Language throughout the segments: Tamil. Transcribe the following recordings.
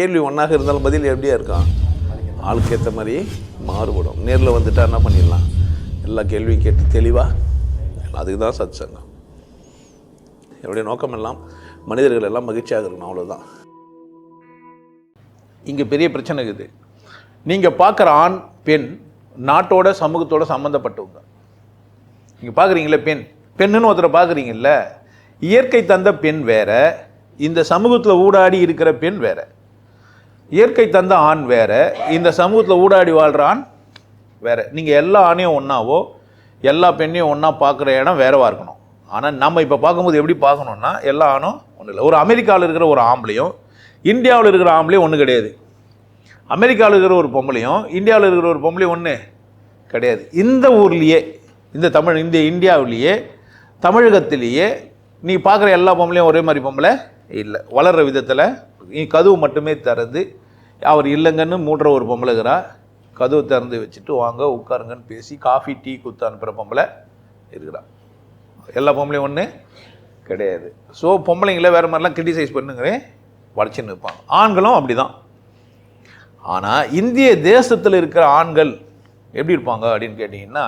கேள்வி ஒன்றாக இருந்தாலும் பதில் எப்படியா இருக்கான் ஆளுக்கு ஏற்ற மாதிரி மாறுபடும். நேரில் வந்துட்டா என்ன பண்ணிடலாம்? எல்லா கேள்வியும் கேட்டு தெளிவாக அதுக்கு தான் சத் சங்கம் என்னுடைய நோக்கம் எல்லாம் மனிதர்கள் எல்லாம் மகிழ்ச்சியாக இருக்கணும் அவ்வளோதான் இங்கே பெரிய பிரச்சனை இருக்குது. நீங்கள் பார்க்குற ஆண் பெண் நாட்டோட சமூகத்தோட சம்மந்தப்பட்டவங்க நீங்கள் பார்க்குறீங்களே பெண். பெண்ணுன்னு ஒருத்தரை பார்க்குறீங்கல்ல இயற்கை தந்த பெண் வேற இந்த சமூகத்தில் ஊடாடி இருக்கிற பெண் வேறு. இயற்கை தந்த ஆண் வேறு இந்த சமூகத்தில் ஊடாடி வாழ்கிற ஆண் வேறு. நீங்கள் எல்லா ஆணையும் ஒன்றாவோ எல்லா பெண்ணையும் ஒன்றா பார்க்குற இடம் வேறவா இருக்கணும். ஆனால் நம்ம இப்போ பார்க்கும்போது எப்படி பார்க்கணுன்னா எல்லா ஆணும் ஒன்றும் இல்லை. ஒரு அமெரிக்காவில் இருக்கிற ஒரு ஆம்பளையும் இந்தியாவில் இருக்கிற ஆம்பளையும் ஒன்று கிடையாது. அமெரிக்காவில் இருக்கிற ஒரு பொம்பளையும் இந்தியாவில் இருக்கிற ஒரு பொம்பளையும் ஒன்று கிடையாது. இந்த ஊர்லேயே இந்த தமிழ் இந்த இந்தியாவிலேயே தமிழகத்திலேயே நீ பார்க்குற எல்லா பொம்பளையும் ஒரே மாதிரி பொம்பளை இல்லை. வளர்கிற விதத்தில் நீ கதவு மட்டுமே திறந்து அவர் இல்லைங்கன்னு மூன்ற ஒரு பொம்பளை கதவு திறந்து வச்சுட்டு வாங்க உட்காருங்கன்னு பேசி காஃபி டீ குத்து அனுப்புகிற பொம்பளை இருக்கிறா. எல்லா பொம்பளையும் ஒன்று கிடையாது. ஸோ பொம்பளைங்கள வேறு மாதிரிலாம் கிரிட்டிசைஸ் பண்ணுங்கிறேன். வளைச்சுன்னு இருப்பாங்க. ஆண்களும் அப்படி தான் ஆனால் இந்திய தேசத்தில் இருக்கிற ஆண்கள் எப்படி இருப்பாங்க அப்படின்னு கேட்டிங்கன்னா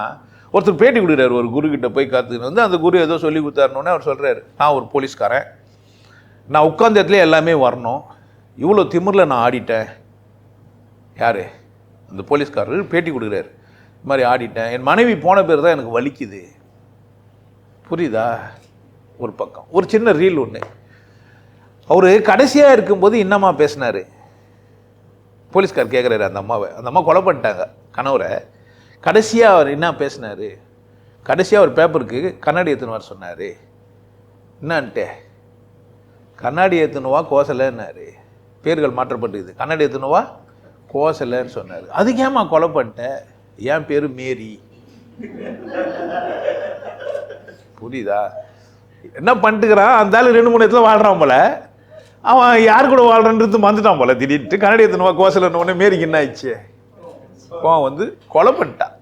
ஒருத்தர் பேட்டி கொடுக்குறாரு. ஒரு குரு கிட்ட போய் கற்றுக்கிட்டு வந்து அந்த குரு ஏதோ சொல்லி கொடுத்தாருனோடனே அவர் சொல்கிறாரு நான் ஒரு போலீஸ்காரன். நான் உட்காந்த இடத்துல எல்லாமே வரணும். இவ்வளோ திமிரில் நான் ஆடிட்டேன். யார்? அந்த போலீஸ்காரர் பேட்டி கொடுக்குறாரு. இது மாதிரி ஆடிட்டேன். என் மனைவி போன பேர் தான் எனக்கு வலிக்குது. புரியுதா? ஒரு பக்கம். ஒரு சின்ன ரீல் ஒன்று அவர் கடைசியாக இருக்கும்போது என்னம்மா பேசினார். போலீஸ்கார் கேட்குறாரு அந்த அம்மாவை. அந்த அம்மா கொலை பண்ணிட்டாங்க. கணவரை. கடைசியாக அவர் என்ன பேசினார்? கடைசியாக ஒரு பேப்பருக்கு கண்ணாடி எடுத்துன்னு வர சொன்னார். என்னான்ட்டே? கண்ணாடி எடுத்துனுவா கோசலைன்னாரு. பேர்கள் மாற்றப்பட்டுக்குது கண்ணாடி எடுத்துனுவா கோசலைன்னு சொன்னார். அதுக்கு ஏம்மா கொலை பண்ணிட்டேன் என் பேர் மேரி. புரியுதா? என்ன பண்ணிட்டுக்கிறான்? அந்த ரெண்டு மூணு இடத்துல வாழ்கிறான் போல. அவன் யார் கூட வாழ்கிறான்றது மறந்துட்டான் போல திடீர்னு. கண்ணாடி எத்தனை கோசலன்னு உடனே மேரிக்கு என்ன ஆயிடுச்சு? அவன் வந்து கொலை பண்ணிட்டான்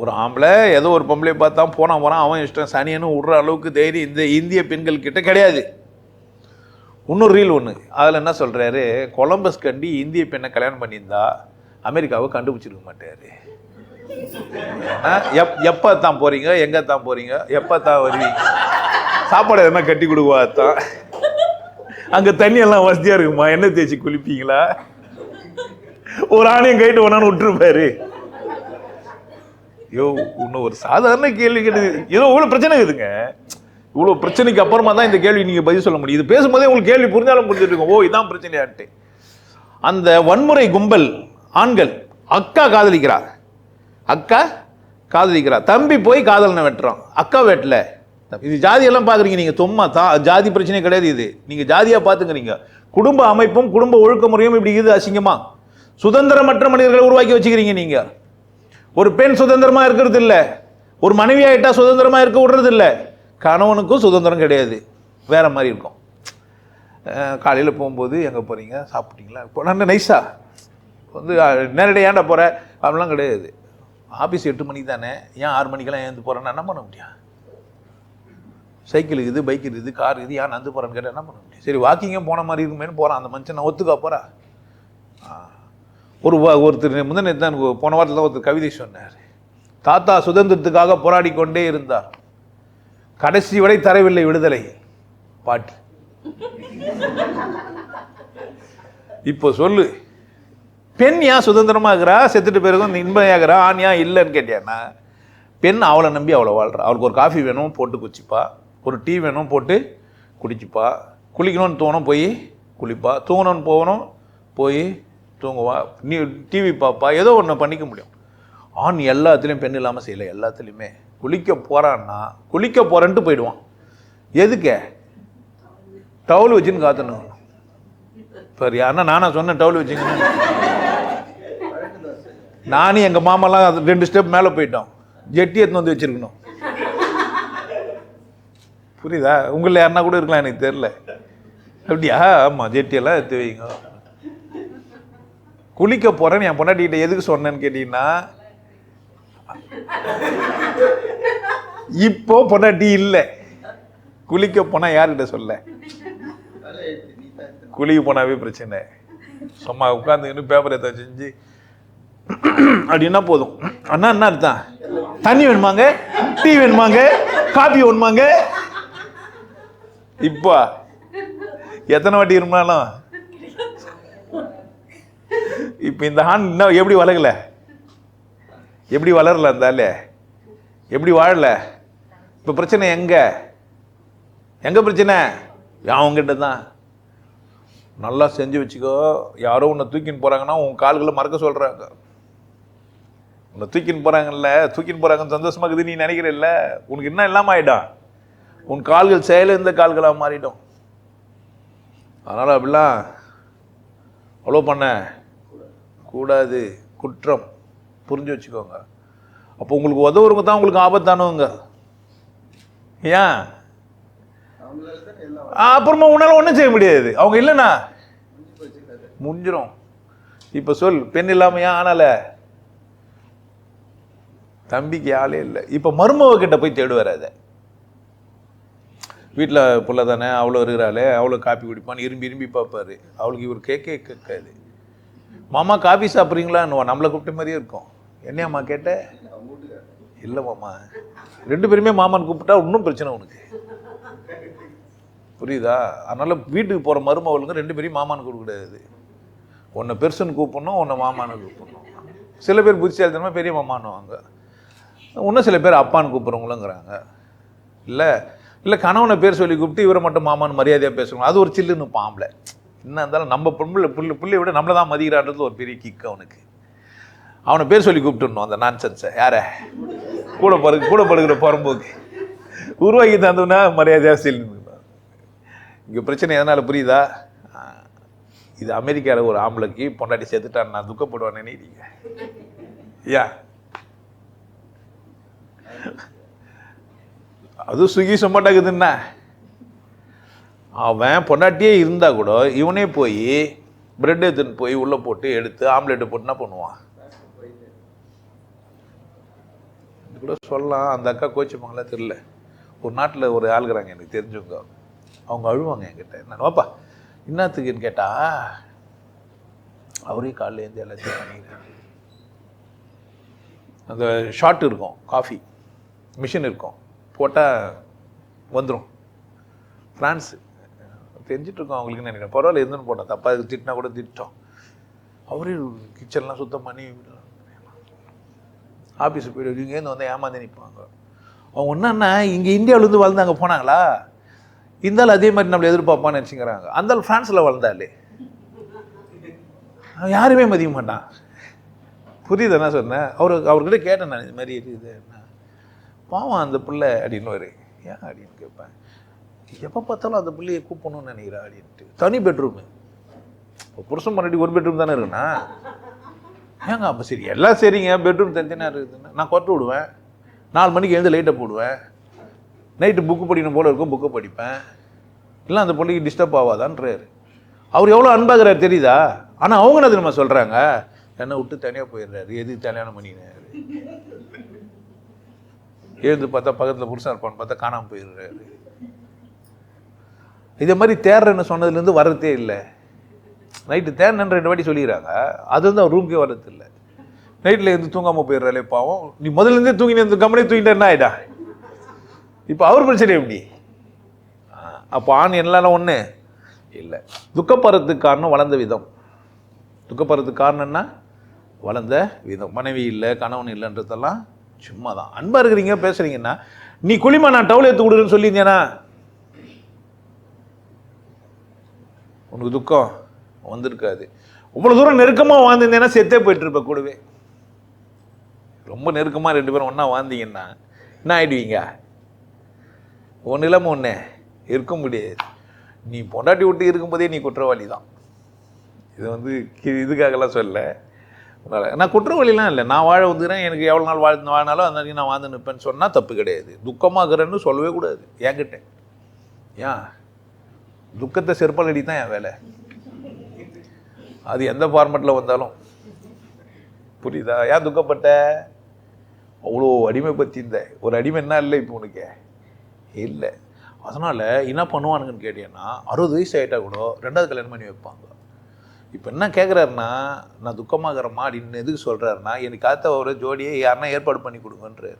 ஒரு ஆம்பளை ஏதோ ஒரு பொம்பளை பார்த்தா போனான் போனால் அவன் இஷ்டம் சனியன்னு விடுற அளவுக்கு தைரியம் இந்த இந்திய பெண்கள் கிட்ட கிடையாது. இன்னொரு ரீல் ஒன்று அதில் என்ன சொல்கிறாரு கொலம்பஸ் கண்டி இந்திய பெண்ணை கல்யாணம் பண்ணியிருந்தா அமெரிக்காவை கண்டுபிடிச்சிருக்க மாட்டார். எப் எப்போ தான் போகிறீங்க எங்கே தான் போகிறீங்க எப்போ தான் வருவீங்க? சாப்பாடு எதனா கட்டி கொடுக்குவா தான் அங்கே தண்ணியெல்லாம் வசதியாக இருக்குமா? எண்ணெய் தேய்ச்சி குளிப்பீங்களா? ஒரு ஆணையம் கைட்டு ஒன்றான்னு விட்டுருப்பாரு. ஐயோ இன்னும் ஒரு சாதாரண கேள்வி கேட்டது. ஏதோ இவ்வளோ பிரச்சனை இருக்குதுங்க. இவ்வளோ பிரச்சனைக்கு அப்புறமா தான் இந்த கேள்வி நீங்கள் பதில் சொல்ல முடியும். இது பேசும்போதே உங்களுக்கு கேள்வி புரிஞ்சாலும் புரிஞ்சுட்டு இருக்கும். ஓ இதான் பிரச்சனையாட்டு அந்த வன்முறை கும்பல் ஆண்கள் அக்கா காதலிக்கிறா அக்கா காதலிக்கிறா தம்பி போய் காதலனை வெட்டுறான். அக்கா வெட்டல. இது ஜாதியெல்லாம் பார்க்குறீங்க நீங்கள் சும்மா தா ஜாதி பிரச்சனை கிடையாது இது. நீங்கள் ஜாதியாக பார்த்துக்கிறீங்க. குடும்ப அமைப்பும் குடும்ப ஒழுக்க முறையும் இப்படி இது அசிங்கமா. சுதந்திரமற்ற மனிதர்களை உருவாக்கி வச்சுக்கிறீங்க நீங்கள் ஒரு பெண் சுதந்திரமாக இருக்கிறது இல்லை. ஒரு மனைவி ஆயிட்டா சுதந்திரமாக இருக்க விடுறது இல்லை. கணவனுக்கும் சுதந்திரம் கிடையாது. வேறு மாதிரி இருக்கும். காலையில் போகும்போது எங்கே போகிறீங்க சாப்பிட்டீங்களா? இப்போ நான் நைஸா வந்து நேரடியாக ஏன்டா போகிற அப்படிலாம் கிடையாது. ஆஃபீஸ் எட்டு மணிக்கு தானே? ஏன் ஆறு மணிக்கெல்லாம் ஏந்து போகிறேன்னு என்ன பண்ண முடியும்? சைக்கிள் இருக்குது பைக் இருக்குது கார் இருக்குது ஏன் நந்து போகிறேன்னு கேட்டால் என்ன பண்ண முடியும்? சரி வாக்கிங்கும் போன மாதிரி இருக்குமேனு போகிறான் அந்த மனுஷன். நான் ஒத்துக்கா போகிறா ஒரு ஒருத்தர் முந்தின தான் போன வாரத்தில் ஒருத்தர் கவிதை சொன்னார். தாத்தா சுதந்திரத்துக்காக போராடி கொண்டே இருந்தார். கடைசி வரை தரவில்லை விடுதலை. பாட்டு. இப்போ சொல்லு. பெண் ஏன் சுதந்திரமாகிறா? இருக்கிறா செத்துட்டு பிறகும் இன்பமாகிறா ஆண் ஏன் இல்லைன்னு கேட்டியான்னா பெண் அவளை நம்பி அவளை வாழ்கிறா அவளுக்கு ஒரு காஃபி வேணும் போட்டு குச்சிப்பா ஒரு டீ வேணும் போட்டு குடிச்சுப்பா. குளிக்கணும்னு தோணும் போய் குளிப்பா. தூங்கணும்னு போகணும் போய் தூங்குவா. நீ டிவி பார்ப்பா ஏதோ ஒன்று பண்ணிக்க முடியும். ஆண் எல்லாத்துலேயும் பெண் இல்லாமல் செய்யலை. எல்லாத்துலேயுமே. குளிக்க போகிறான்னா குளிக்க போகிறேன்ட்டு போயிடுவான். எதுக்கு? டவுல் வச்சுன்னு காத்தணும். சரி யாருன்னா நானா சொன்னேன் டவுல் வச்சுங்க நானும் எங்கள் மாமாலாம் ரெண்டு ஸ்டெப் மேலே போயிட்டோம். ஜெட்டி எடுத்துன்னு வந்து வச்சிருக்கணும். புரியுதா? உங்களில் யாருன்னா கூட இருக்கலாம் எனக்கு தெரில அப்படியா? ஆமாம் ஜெட்டியெல்லாம் எடுத்து வைங்க. குளிக்க போகிறேன்னு என் பொண்டாட்டிகிட்ட எதுக்கு சொன்னேன்னு கேட்டிங்கன்னா இப்போ பொண்டாட்டி இல்லை. குளிக்க போனால் யார்கிட்ட சொல்ல? குளிக்க போனாவே பிரச்சனை. சும்மா உட்காந்துக்கின்னு பேப்பர் ஏதாவது செஞ்சு அப்படின்னா போதும். அண்ணா என்ன அர்த்தம் தண்ணி வேணுமாங்க? டீ வேணுமாங்க? காபி வேணுமாங்க? இப்போ எத்தனை வாட்டி இருந்தாலும் இப்போ இந்த ஆண் இன்னும் எப்படி வளரல எப்படி வளரல இருந்தால எப்படி வாழல? இப்போ பிரச்சனை எங்கே? எங்கே பிரச்சனை? அவங்ககிட்ட தான். நல்லா செஞ்சு வச்சுக்கோ. யாரோ உன்னை தூக்கின்னு போகிறாங்கன்னா உன் கால்களை மறக்க சொல்கிறாங்க உன்னை தூக்கின்னு போகிறாங்கல்ல தூக்கின்னு போகிறாங்கன்னு சந்தோஷமாக இருக்குது நீ நினைக்கிறல்ல? உனக்கு என்ன இல்லாம ஆகிடும் உன் கால்கள் செயலிருந்த கால்களாக மாறிடும். அதனால் அப்படிலாம் அவ்வளோ பண்ண கூடாது. குற்றம். புரிஞ்சு வச்சுக்கோங்க. அப்போ உங்களுக்கு உதவுறவங்க தான் உங்களுக்கு ஆபத்தானவங்க. ஏன்? அப்புறமா உன்னால் ஒன்றும் செய்ய முடியாது. அவங்க இல்லைண்ணா முடிஞ்சிடும் இப்போ சொல் பெண் இல்லாமல் ஏன் ஆனால? தம்பிக்கு ஆளே இல்லை. இப்போ மருமவ கிட்ட போய் தேடுவார் அதை. வீட்டில் புள்ள தானே அவ்வளோ இருக்கிறாளே அவ்வளோ காப்பி குடிப்பான்னு இரும்பி இரும்பி பார்ப்பாரு. அவளுக்கு இவர் கேட்கே கேட்காது. மாமா காஃபி சாப்பிட்றீங்களான்னு நம்மளை கூப்பிட்ட மாதிரியே இருக்கும். என்னையாம்மா கேட்ட? இல்லை மாமா. ரெண்டு பேருமே மாமான்னு கூப்பிட்டா இன்னும் பிரச்சனை உனக்கு. புரியுதா? அதனால் வீட்டுக்கு போகிற மருமகளுக்கு ரெண்டு பேரையும் மாமான்னு கூப்பிடக்கூடாது. உன்னை பெருசுன்னு கூப்பிடணும் உன்னை மாமான்னு கூப்பிடணும். சில பேர் புத்திசாலித்தனமாக பெரிய மாமானுவாங்க இன்னும் சில பேர் அப்பான்னு கூப்பிட்றவங்களுங்கிறாங்க. இல்லை இல்லை கணவனை பேர் சொல்லி கூப்பிட்டு இவரை மட்டும் மாமான்னு மரியாதையாக பேசுவாங்க. அது ஒரு சில்லுன்னு பாம்பளை என்ன இருந்தாலும் நம்ம பொம்பளை பிள்ளை பிள்ளையை விட நம்மளை தான் மதிக்கிறான்றது ஒரு பெரிய கிக் அவனுக்கு. அவனை பேர் சொல்லி கூப்பிட்டுடணும் அந்த நான்சென்ஸை யாரை? கூட படுக்க கூட படுக்கிற புறம்போக்கு. உருவாக்கி தந்தோன்னா மரியாதையாக செல்லுங்க இங்கே பிரச்சனை எதனால் புரியுதா? இது அமெரிக்காவில் ஒரு ஆம்பளைக்கு பொண்டாட்டி சேர்த்துட்டான் நான் துக்கப்படுவேன் நினைக்கிறீங்க. ஐயா அது சுகி சொமாட்டாக்குதுன்னா அவன் பொண்டாட்டியே இருந்தால் கூட இவனே போய் பிரெட் எடுத்துன்னு போய் உள்ளே போட்டு எடுத்து ஆம்லெட்டு போட்டுனா பண்ணுவான். இது கூட சொல்லலாம். அந்த அக்கா கோச்சிப்பாங்களா தெரில ஒரு நாட்டில் ஒரு ஆளுகிறாங்க எனக்கு தெரிஞ்சவங்க. அவங்க அழுவாங்க என்கிட்ட. நான் வாப்பா என்னத்துக்குன்னு கேட்டா அவரே காலைல எல்லாத்தையும் பண்ணிக்கிறேன் அந்த ஷாட் இருக்கும் காஃபி மிஷின் இருக்கும். போட்டால் வந்துடும் ஃப்ரான்ஸு தெரிஞ்சிட்ருக்கோம் அவங்களுக்கு நினைக்கிறேன் பரவாயில்ல இருந்துன்னு போட்டோம். தப்பா திட்டினா கூட திட்டோம். அவரே கிச்சன்லாம் சுத்தம் பண்ணி ஆஃபீஸுக்கு போய்ட்டு இங்கேருந்து வந்து ஏமாந்து நிற்பாங்க அவங்க என்னன்னா இங்கே இந்தியாவிலேருந்து வளர்ந்து அங்கே போனாங்களா? இருந்தாலும் அதே மாதிரி நம்மளை எதிர்பார்ப்பான்னு நினச்சிக்கிறாங்க. அந்த ஃப்ரான்ஸில் வளர்ந்தாலே அவன் யாருமே மதிக்க மாட்டான். புரியுது என்ன சொன்னேன்? அவரு அவர்கிட்ட கேட்டேன் நான் இது மாதிரி இருக்குது என்ன? பாவம் அந்த பிள்ளை அப்படின்னு ஏன் அப்படின்னு கேட்பேன். எப்போ பார்த்தாலும் அந்த பிள்ளையை கூப்பிடணும்னு நினைக்கிறா அப்படின்ட்டு. தனி பெட்ரூமு இப்போ புருஷன் முன்னாடி ஒரு பெட்ரூம் தானே இருக்குண்ணா? ஏங்க அப்போ சரி எல்லாம் சரிங்க. பெட்ரூம் தனித்தனியாக இருக்குதுன்னு. நான் கொட்டு விடுவேன். நாலு மணிக்கு எழுந்து லைட்டை போடுவேன். நைட்டு புக்கு படிக்கணும் போல இருக்கும் புக்கை படிப்பேன். இல்லை அந்த பிள்ளைக்கு டிஸ்டர்ப் ஆகாதான்றாரு அவர் எவ்வளோ அன்பாகிறார் தெரியுதா? ஆனால் அவங்க என்ன நம்ம சொல்கிறாங்க என்னை விட்டு தனியாக போயிடுறாரு. எதுக்கு கல்யாணம் பண்ணினாரு எழுந்து பார்த்தா பக்கத்தில் புருஷன் இருப்பான்னு பார்த்தா காணாமல் போயிடுறாரு. இதே மாதிரி தேடுறேன்னு சொன்னதுலேருந்து வர்றதே இல்லை. நைட்டு தேர்னன்னு ரெண்டு வாட்டி சொல்லிடுறாங்க. அது வந்து அவர் ரூம்க்கே வர்றது இல்லை நைட்டில் இருந்து தூங்காமல் போயிடுறாளே பாவம். நீ முதல்ல இருந்தே தூங்கின இந்த கம்பெனி தூங்கிட்டே என்ன ஆயிடா. இப்போ அவர் பிரச்சனை எப்படி? அப்போ ஆண் எல்லாம் ஒன்று இல்லை. துக்கப்படுறதுக்கு காரணம் வளர்ந்த விதம். துக்கப்படுறதுக்கு காரணம்னா வளர்ந்த விதம். மனைவி இல்லை கணவன் இல்லைன்றதெல்லாம் சும்மா தான் அன்பாக இருக்கிறீங்க பேசுகிறீங்கன்னா நீ குளிமா நான் டவுல் எடுத்து கொடுக்குறேன்னு சொல்லியிருந்தேனா? உனக்கு துக்கம்? வந்திருக்காது. இவ்வளோ தூரம் நெருக்கமாக வாழ்ந்திருந்தேன்னா செத்தே போயிட்டுருப்ப கூடவே. ரொம்ப நெருக்கமாக ரெண்டு பேரும் ஒன்றா வாழ்ந்தீங்கன்னா என்ன ஆகிடுவீங்க ஒன்று இல்லாமல் ஒன்று இருக்க முடியாது. நீ பொண்டாட்டி விட்டு இருக்கும்போதே நீ குற்றவாளி தான் இது வந்து இதுக்காகலாம் சொல்ல நான் குற்றவாளிலாம் இல்லை. நான் வாழ வந்துக்கிறேன் எனக்கு எவ்வளோ நாள் வாழ்ந்து வாழ்னாலும் அந்த நான் வாழ்ந்து நிற்பேன்னு சொன்னால் தப்பு கிடையாது. துக்கமாகறேன்னு சொல்லவே கூடாது. என்கிட்ட. ஏன்? துக்கத்தை செருப்பால் அடி தான் என் வேலை. அது எந்த ஃபார்மெட்டில் வந்தாலும். புரியுதா? ஏன் துக்கப்பட்ட? அவ்வளோ அடிமை பற்றி இருந்த ஒரு அடிமை என்ன இல்லை இப்போ உனக்கு? இல்லை. அதனால் என்ன பண்ணுவானுங்கன்னு கேட்டீங்கன்னா அறுபது வயசு ஆகிட்டா கூட ரெண்டாவது கல்யாணம் பண்ணி வைப்பாங்க. இப்போ என்ன கேட்குறாருன்னா நான் துக்கமாகறேம்மா அப்படின்னு எதுக்கு சொல்கிறாருன்னா எனக்கு காத்த ஒரு ஜோடியை யாருன்னா ஏற்பாடு பண்ணி கொடுங்கன்றார்.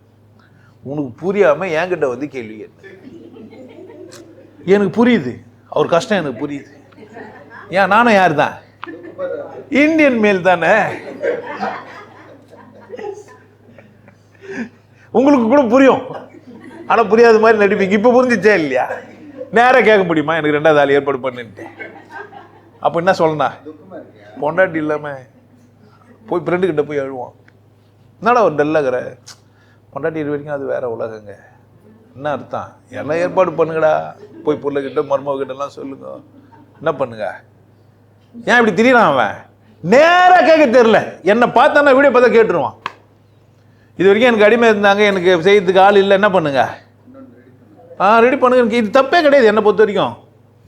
உனக்கு புரியாமல் என்கிட்ட வந்து கேள்வி கேட்டு எனக்கு புரியுது. அவர் கஷ்டம் எனக்கு புரியுது. ஏன் நானும் யார் தான் இந்தியன் மேல் தானே? உங்களுக்கு கூட புரியும். ஆனால் புரியாத மாதிரி நடிப்பீங்க. இப்போ புரிஞ்சிச்சே இல்லையா? நேராக கேட்க முடியுமா? எனக்கு ரெண்டாவது ஆள் ஏற்பாடு பண்ணுன்ட்டு. அப்போ என்ன சொல்லணா பொண்டாட்டி இல்லாமல் போய் ஃப்ரெண்டுக்கிட்ட போய் எழுவோம் என்னடா ஒரு டல்லாகிற பொண்டாட்டி இது வரைக்கும் அது வேற உலகங்க. என்ன அர்த்தம்? எல்லாம் ஏற்பாடு பண்ணுங்கடா. போய் பொருளைக்கிட்ட மருமகிட்டலாம் சொல்லுங்க. என்ன பண்ணுங்க? ஏன் இப்படி திரியறான் அவன்? நேராக கேட்க தெரியல. என்னை பார்த்தானா வீடியோ பார்த்தா கேட்டுருவான். இது வரைக்கும் எனக்கு அடிமை இருந்தாங்க எனக்கு செய்யறதுக்கு ஆள் இல்லை என்ன பண்ணுங்க? ஆ ரெடி பண்ணுங்க எனக்கு இது தப்பே கிடையாது என்னை பொறுத்த வரைக்கும்.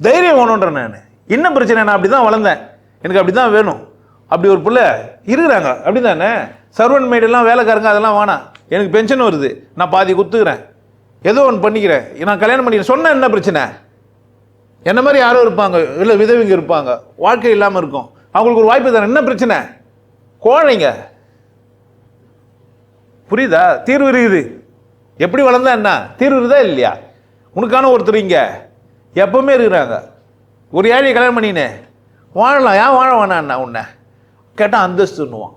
தைரியம் வேணுன்றேன் நான். என்ன பிரச்சனை? நான் அப்படி தான் வளர்ந்தேன். எனக்கு அப்படி தான் வேணும். அப்படி ஒரு பிள்ளை இருக்கிறாங்க. அப்படி தானே சர்வன் மேடெல்லாம் வேலைக்காரங்க அதெல்லாம் வேணாம் எனக்கு பென்ஷன் வருது. நான் பாதி குத்துக்கிறேன். ஏதோ ஒன்று பண்ணிக்கிறேன். நான் கல்யாணம் பண்ணிக்கிறேன். சொன்ன என்ன பிரச்சனை? என்ன மாதிரி யாரும் இருப்பாங்க. இல்லை விதவிங்க இருப்பாங்க. வாழ்க்கை இல்லாமல் இருக்கும். அவங்களுக்கு ஒரு வாய்ப்பு தானே என்ன பிரச்சனை? குழந்தைங்க புரியுதா? தீர்வு இருக்குது. எப்படி வளர்ந்தா என்ன? தீர்வு இருக்குதா இல்லையா? உனக்கான ஒருத்தர் இங்கே. எப்பவுமே இருக்கிறாங்க. ஒரு ஏழையை கல்யாணம் பண்ணினே. வாழலாம். ஏன் வாழ வேணாண்ணா உன்னை? கேட்டால் அந்தஸ்துன்னுவான்.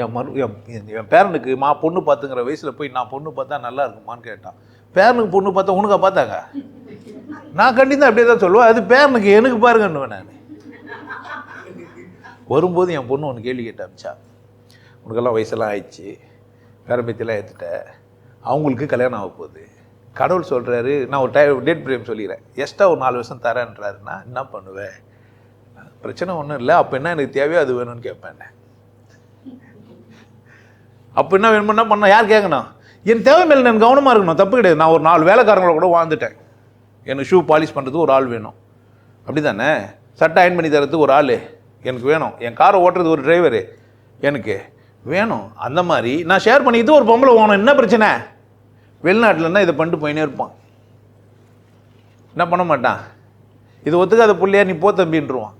என் மரு என் என் என் பேரனுக்கு மா பொண்ணு பார்த்துங்கிற வயசில் போய் நான் பொண்ணு பார்த்தா நல்லா இருக்குமான்னு கேட்டான். பேரனுக்கு பொண்ணு பார்த்தா உனக்கா பார்த்தாங்க நான் கண்டிப்பாக அப்படியே தான் சொல்லுவேன். அது பேரனுக்கு எனக்கு பாருங்கன்னுவேன் நான். வரும்போது என் பொண்ணு ஒன்று கேள்வி கேட்டு உனக்கெல்லாம் வயசெல்லாம் ஆயிடுச்சு. பேரம்பத்தியெல்லாம் ஏற்றுட்ட அவங்களுக்கு கல்யாணம் ஆக போகுது. கடவுள் சொல்கிறாரு நான் ஒரு டைம் டேட் பிரேம் சொல்லிக்கிறேன் எக்ஸ்ட்ரா ஒரு நாலு வருஷம் தரேன்றாருன்னா என்ன பண்ணுவேன் பிரச்சனை ஒன்றும் இல்லை. அப்போ என்ன எனக்கு தேவையோ அது வேணும்னு கேட்பேன். அப்போ என்ன வேணும்னா பண்ண யார் கேட்கணும்? என் தேவை மேலே எனக்கு கவனமாக இருக்கணும். தப்பு கிடையாது. நான் ஒரு நாலு வேலைக்காரங்கள கூட வாழ்ந்துட்டேன். எனக்கு ஷூ பாலிஷ் பண்ணுறதுக்கு ஒரு ஆள் வேணும். அப்படி தானே சட்டை அயன் பண்ணி தரத்துக்கு ஒரு ஆள். எனக்கு வேணும். என் காரை ஓட்டுறது ஒரு டிரைவரு எனக்கு வேணும். அந்த மாதிரி நான் ஷேர் பண்ணிக்கிட்டு ஒரு பொம்பளை போகணும் என்ன பிரச்சனை? வெளிநாட்டிலன்னா இதை பண்ணிட்டு போயினே இருப்பான். என்ன பண்ண மாட்டான்? இது ஒத்துக்காத புள்ளையா நீ போ தம்பின்றுவான்.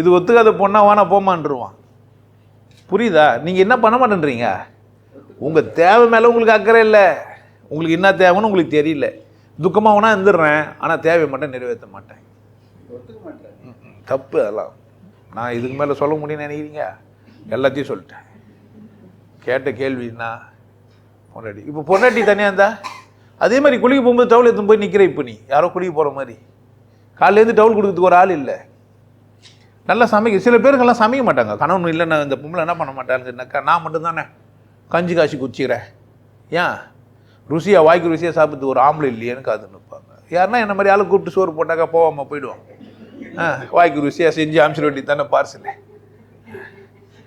இது ஒத்துக்காத பொண்ணா வானா போமான்றுவான். புரியுதா? நீங்கள் என்ன பண்ண மாட்டேன்றீங்க? உங்கள் தேவை மேலே உங்களுக்கு அக்கறை இல்லை. உங்களுக்கு என்ன தேவைன்னு உங்களுக்கு தெரியல. துக்கமாக வேணா இருந்துடுறேன். ஆனால் தேவையை மட்டும் நிறைவேற்ற மாட்டேன். தப்பு அதெல்லாம். நான் இதுக்கு மேலே சொல்ல முடியும்னு நினைக்கிறீங்க? எல்லாத்தையும் சொல்லிட்டேன். கேட்ட கேள்வின்னா பொண்டாட்டி. இப்போ பொண்டாட்டி தனியாக இருந்தா? அதே மாதிரி குளிக்க போகும்போது டவுல் எடுத்து போய் நிற்கிற இப்போ நீ. யாரோ குளிக்க போகிற மாதிரி. காலையிலேருந்து டவுல் கொடுக்கறதுக்கு ஒரு ஆள் இல்லை. நல்லா சமைக்க சில பேருக்கெல்லாம் சமைக்க மாட்டாங்க. கணவன் இல்லை நான் இந்த பொம்பளை என்ன பண்ண மாட்டாங்கன்னாக்கா நான் மட்டும்தானே கஞ்சி காய்ச்சி குச்சிக்கிறேன் ஏன்? ருசியாக வாய்க்கு ருசியாக சாப்பிட்டு ஒரு ஆம்பளை இல்லையேன்னு காது நிற்பாங்க. யாருன்னா என்ன மாதிரி ஆளு கூப்பிட்டு சோறு போட்டாக்கா போகாமல் போயிடுவாங்க. வாய்க்கு ருசியாக செஞ்சு அமிச்சிட வேண்டி தானே பார்சலு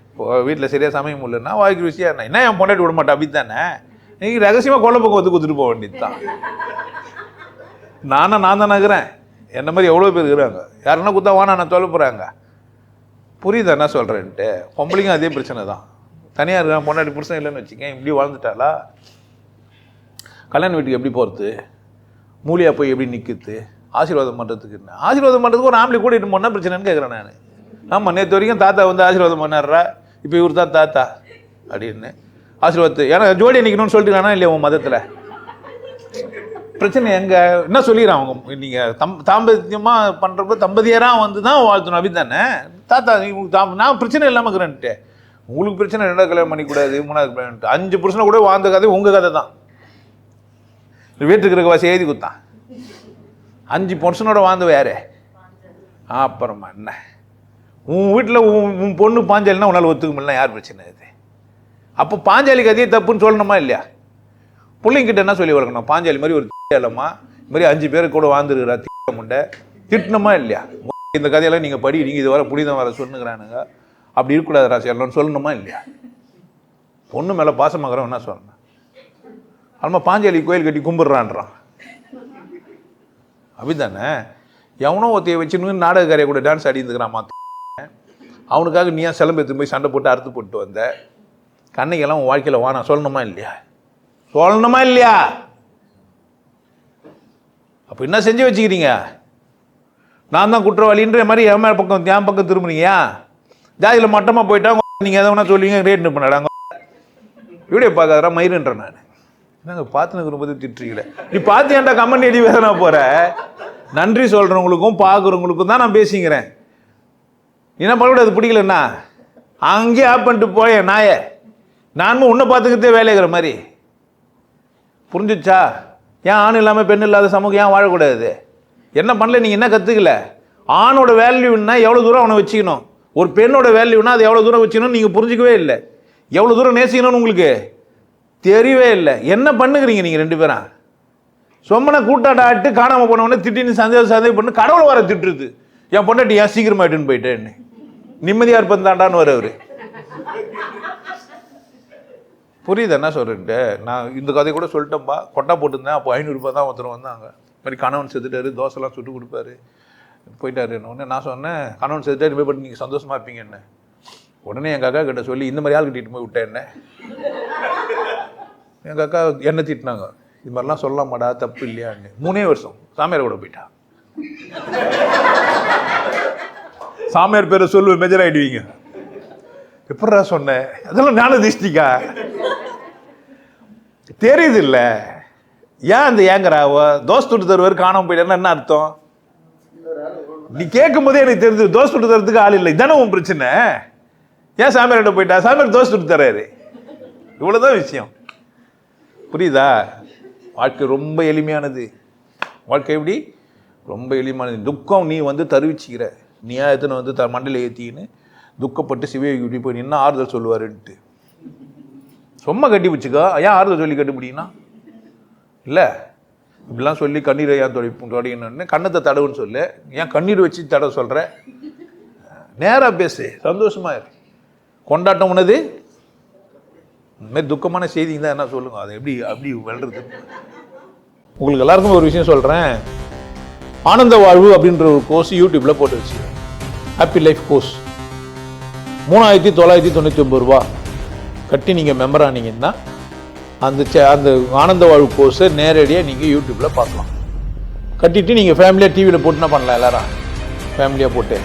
இப்போ வீட்டில் சரியாக சமைக்க முடியலன்னா வாய்க்கு ருசியாக என்ன என்ன என் பொண்டாட்டி விட மாட்டேன் அப்படி தானே நீங்கள் ரகசியமாக பக்கம் வந்து கொடுத்துட்டு போக வேண்டியது தான் நானும் நான் தானே இருக்கிறேன். என்ன மாதிரி எவ்வளோ பேர் இருக்கிறாங்க? யாருன்னா குத்தா வானா நான் சொல்ல போகிறாங்க புரியுது என்ன சொல்கிறேன்ட்டு பொம்பளைக்கும் அதே பிரச்சனை தான் தனியாக இருக்கான் பொண்டாட்டி புருஷன் இல்லைன்னு வச்சுக்கேன் இப்படி வாழ்ந்துட்டாளா? கல்யாண வீட்டுக்கு எப்படி போகிறது மூலியாக போய் எப்படி நிற்குது ஆசீர்வாதம் பண்ணுறதுக்கு என்ன? ஆசீர்வாதம் பண்ணுறதுக்கு ஒரு ஆம்பளை கூட்டிகிட்டு போனால் பிரச்சனைன்னு கேட்குறேன் நான். ஆமாம் நேற்று வரைக்கும் தாத்தா வந்து ஆசீர்வாதம் பண்ணாடுறா இப்போ இவர் தான் தாத்தா அப்படின்னு. ஆசீர்வாதத்து ஏன்னா ஜோடி நிற்கணும்னு சொல்லிட்டுக்கானா இல்லையா உன் மதத்தில்? பிரச்சனை எங்கே? என்ன சொல்லிடுறான் அவங்க? நீங்கள் தம் தாம்பத்தியமாக பண்ணுறப்ப தம்பதியராக வந்து தான் வாழ்த்தணும் அப்படி தானே? தாத்தா தாம் நான் பிரச்சனை இல்லாமல் இருக்கிறேன்ட்டு. உங்களுக்கு பிரச்சனை ரெண்டாவது கல்யாணம் பண்ணிக்கூடாது மூணாவது கல்யாணம் அஞ்சு புருஷனை கூட வாழ்ந்த கதை உங்கள் கதை தான் வீட்டுக்கு இருக்க வாசி எழுதி கொடுத்தான். அஞ்சு புருஷனோட வாழ்ந்து யாரு? அப்புறமா என்ன உன் வீட்டில் உன் உன் பொண்ணு பாஞ்சாலினா உன்னால் ஒத்துக்க முடியல யார் பிரச்சனை இது? அப்போ பாஞ்சாலிக்கு அதே தப்புன்னு சொல்லணுமா இல்லையா? பிள்ளைங்கிட்ட என்ன சொல்லி வளர்க்கணும்? பாஞ்சாலி மாதிரி ஒரு இல்லம்மா இது மாதிரி அஞ்சு பேர் கூட வாழ்ந்துருக்கிறா தீ முண்டை. திட்டணுமா இல்லையா? இந்த கதையெல்லாம் நீங்கள் படி நீங்கள் இது வர புனிதம் வர சொல்லுங்கிறானுங்க. அப்படி இருக்கக்கூடாது ராசி எல்லாம் சொல்லணுமா இல்லையா? பொண்ணு மேலே பாசமாகறவன் என்ன சொல்லணும்? அம்மா பாஞ்சாலி கோயில் கட்டி கும்பிட்றான்றான். அப்படிதானே? எவனோ ஒருத்தைய வச்சுன்னு நாடகக்காரைய கூட டான்ஸ் ஆடி மாத்த. அவனுக்காக நீ ஏன் சிலம்பு எடுத்து போய் சண்டை போட்டு அறுத்து போட்டு வந்த? கண்ணைக்கெல்லாம் உன் வாழ்க்கையில் வானா சொல்லணுமா இல்லையா? சொல்லணுமா இல்லையா? அப்போ என்ன செஞ்சு வச்சுக்கிறீங்க? நான் தான் குற்றவாளின்ற மாதிரி என் மேல பக்கம் என் பக்கம் திரும்புறீங்க ஜாதியில் மட்டமாக போயிட்டா நீங்கள் எதை வேணா சொல்லுவீங்க ரேட் பண்ணாடாங்க வீடியோ பார்க்காதான் மயிருன்றேன் நான். என்னங்க பார்த்து ரொம்ப திட்டுறீங்களே? நீ பார்த்து ஏன்டா கமெண்ட் எழுதி வேதனா போகிற நன்றி சொல்கிறவங்களுக்கும் பார்க்குறவங்களுக்கும் தான் நான் பேசிக்கிறேன். என்ன பண்ணக்கூடாது பிடிக்கலண்ணா அங்கேயே ஆப் பண்ணிட்டு போய நாய. நானும் உன்னை பார்த்துக்கிட்டே வேலைங்கிற மாதிரி. புரிஞ்சிச்சா? ஏன் ஆண் இல்லாமல் பெண் இல்லாத சமூகம் ஏன் வாழக்கூடாது? என்ன பண்ணல நீங்கள் என்ன கற்றுக்கல ஆணோட வேல்யூன்னா எவ்வளோ தூரம் அவனை வச்சுக்கணும்? ஒரு பெண்ணோட வேல்யூனா அது எவ்வளோ தூரம் வச்சுக்கணும்னு நீங்கள் புரிஞ்சிக்கவே இல்லை. எவ்வளோ தூரம் நேசிக்கணும்னு உங்களுக்கு? தெரியவே இல்லை. என்ன பண்ணுகிறீங்க நீங்கள் ரெண்டு பேரும் சொம்மனை கூட்டாட்ட ஆட்டு காணாமல் போனவொடனே திட்டின்னு சந்தேகம் சந்தேகம் பண்ணு கடவுள் வர திட்டுறது. என் பொண்டாட்டி ஏன் சீக்கிரம் ஆயிட்டுன்னு போயிட்டேன்னு நிம்மதியாக இருப்பேன் தாண்டான்னு வர அவர். புரியுது என்ன சொல்கிறேன்ட்டு நான் இந்த கதையை கூட சொல்லிட்டேன்ப்பா கொட்டா போட்டிருந்தேன். அப்போ ஐநூறுரூபா தான் ஒருத்தர் வந்தாங்க. மாதிரி கணவன் செத்துட்டாரு தோசைலாம் சுட்டு கொடுப்பாரு. போயிட்டாரு. உடனே நான் சொன்னேன் கணவன் செத்துட்டாரு இனிமேல் பட்டு நீங்கள் சந்தோஷமாக இருப்பீங்க என்ன? உடனே எங்கள் அக்கா கிட்ட சொல்லி இந்த மாதிரி ஆள் கட்டிகிட்டு போய் விட்டேன் என்ன? எங்கள் அக்கா என்ன திட்டினாங்க? இது மாதிரிலாம் சொல்லலாமாடா தப்பு இல்லையான்னு. மூணே வருஷம். சாமியார் கூட போயிட்டா. சாமியார் பேரை சொல்லுவேன் மெஜர் ஆகிடுவீங்க எப்படா சொன்னேன் அதெல்லாம் ஞான திஷ்டிக்கா தெரியுது இல்லை ஏன் அந்த ஏங்கராவ தோசை துட்டு தருவார் காணாமல் போயிட்டேன்னா என்ன அர்த்தம்? நீ கேட்கும் போதே எனக்கு தெரிஞ்சு தோசை சுட்டு தரத்துக்கு ஆள் இல்லை. இதானே உன் பிரச்சனை? ஏன் சாமியார்கிட்ட போயிட்டா? சாமியார் தோசை சுட்டு தர்றாரு இவ்வளோதான் விஷயம். புரியுதா? வாழ்க்கை ரொம்ப எளிமையானது. வாழ்க்கை எப்படி? ரொம்ப எளிமையானது. துக்கம் நீ வந்து தருவிச்சுக்கிற. நீ ஏன் எத்தனை வந்து த மண்டல ஏற்றிக்கின்னு துக்கப்பட்டு சிவயோகி போய் என்ன ஆறுதல் சொல்லுவாருன்ட்டு. சும்மா கட்டி வச்சுக்கோ ஏன் ஆறுதல் சொல்லி கட்டுப்பிடினா இல்லை. இப்படிலாம் சொல்லி கண்ணீரை ஏன் தொடை தொடையணுன்னு கண்ணத்தை தடவுன்னு சொல்லு. ஏன் கண்ணீர் வச்சு தடவை சொல்கிற நேராக பேசு. சந்தோஷமாக இரு. கொண்டாட்டம் உனது? இந்தமாரி துக்கமான செய்தி தான் என்ன சொல்லுங்க? அதை எப்படி அப்படி வளருது உங்களுக்கு எல்லாருக்கும் ஒரு விஷயம் சொல்கிறேன் ஆனந்த வாழ்வு அப்படின்ற ஒரு கோர்ஸ் யூடியூப்பில் போட்டு வச்சு ஹாப்பி லைஃப் கோர்ஸ் மூணாயிரத்தி தொள்ளாயிரத்தி தொண்ணூற்றி ஒம்பது ரூபா. கட்டி நீங்கள் மெம்பர் ஆனீங்கன்னா அந்த சே- அந்த ஆனந்த வாழ்வு கோர்ஸை நேரடியாக நீங்கள் யூடியூப்பில் பார்க்கலாம். கட்டிட்டு நீங்கள் ஃபேமிலியாக டிவியில் போட்டுனா பண்ணலாம் எல்லாரும். ஃபேமிலியாக போட்டு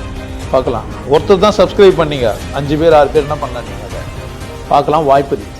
பார்க்கலாம். ஒருத்தர் தான் சப்ஸ்கிரைப் பண்ணீங்க. அஞ்சு பேர் ஆறு பேர் என்ன பண்ணலாம் நீங்கள் அதை. பார்க்கலாம் வாய்ப்பு இருக்குது